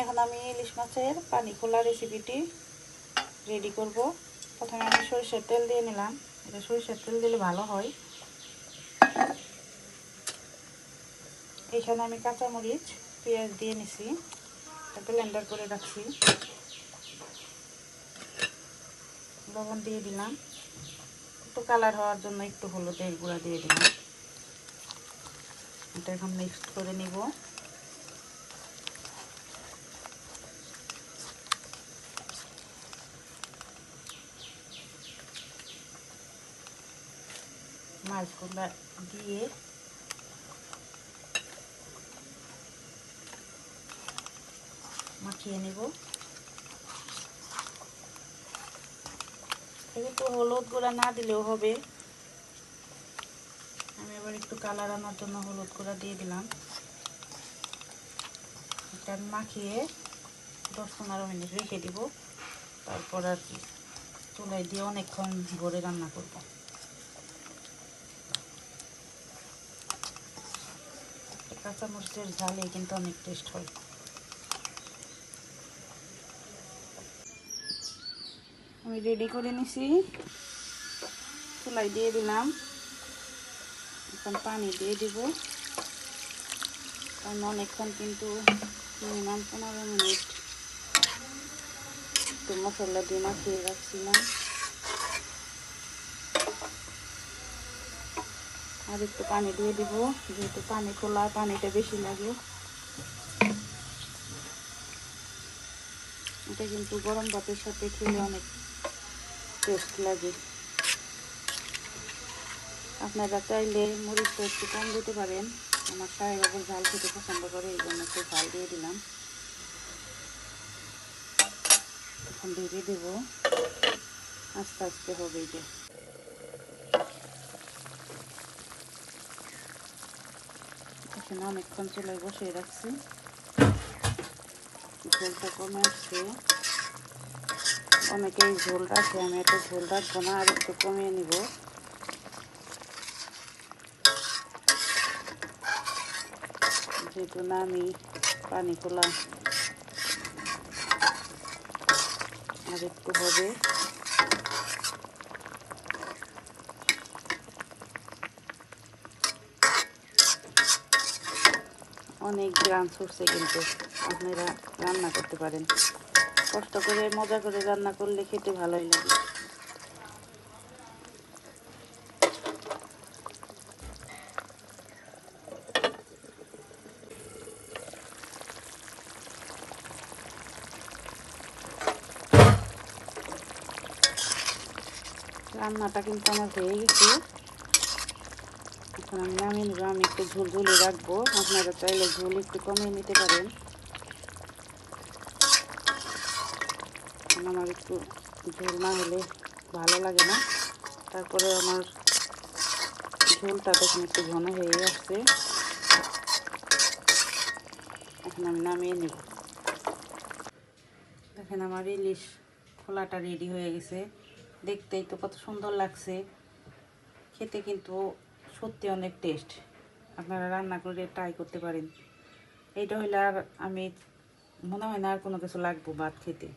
এখন আমি ইলিশ মাছের পানি খোলা রেসিপিটি রেডি করব। প্রথমে আমি সরিষার তেল দিয়ে নিলাম। এটা সরিষার তেল দিলে ভালো হয়। এখানে আমি কাঁচামরিচ, পেঁয়াজ দিয়ে নিছি। ব্লেন্ডার করে রাখছি। লবণ দিয়ে দিলাম। একটু কালার হওয়ার জন্য একটু হলুদের গুঁড়া দিয়ে দিলাম। এটা এখন মিক্সড করে নিব। মাছগুলো দিয়ে মাখিয়ে নেব। একটু হলুদ গুঁড়া না দিলেও হবে। আমি এবার একটু কালার আনার জন্য হলুদ গুঁড়া দিয়ে দিলাম। এটা মাখিয়ে দশ পনেরো মিনিট রেখে দিব। তারপর আর কি চুলায় দিয়ে অনেকক্ষণ ভরে রান্না করব। কাঁচামরিচের ঝালে কিন্তু অনেক টেস্ট হয়। আমি রেডি করে নিছি। চুলাই দিয়ে দিলাম। এখন পানি দিয়ে দিব। কারণ অনেকক্ষণ কিন্তু মিনিমাম পনেরো মিনিট একটু মশলা দিয়ে মাখিয়ে রাখছিলাম। আর একটু পানি দিয়ে দিব, যেহেতু পানি খোলা, পানিটা বেশি লাগে। এটা কিন্তু গরম ভাতের সাথে খেলে অনেক টেস্ট লাগে। আপনারা চাইলে মরিচটা একটু কম দিতে পারেন। আমার সাহেব বাবুর ঝাল খেতে পছন্দ করে, এই জন্য একটু ঝাল দিয়ে দিলাম। এখন ধীরে দেবো। আস্তে আস্তে হবে এটা। এখানে অনেকক্ষণ চুলায় বসিয়ে রাখছি। ঝোলটা কমে আসছে অনেকেই ঝোল রাখে, আমি একটু ঝোল রাখব না, আর একটু কমিয়ে নিব। যেহেতু না, আমি পানি খোলা আর একটু হবে। অনেক গ্রাম ছুটছে কিন্তু আপনারা রান্না করতে পারেন। কষ্ট করে, মজা করে রান্না করলে খেতে ভালোই লাগে। রান্নাটা কিন্তু আমার হয়ে গেছে। এখন আমি নামিয়ে নেব, আমি একটু ঝোল ঝুলে রাখব। আপনারা চাইলে ঝোল একটু কমিয়ে নিতে পারেন। আমার একটু ঝোল না হলে ভালো লাগে না। তারপরে আমার ঝোলটা তখন একটু ঘন হয়ে আসছে। এখন আমি নামিয়ে নেব। দেখেন আমার ইলিশ খোলাটা রেডি হয়ে গেছে। দেখতেই তো কত সুন্দর লাগছে। খেতে কিন্তু সত্যি অনেক টেস্ট আপনারা রান্না করে ট্রাই করতে পারেন। এইটা হইলে আর আমি, মনে হয় না আর কোনো কিছু লাগবো ভাত খেতে।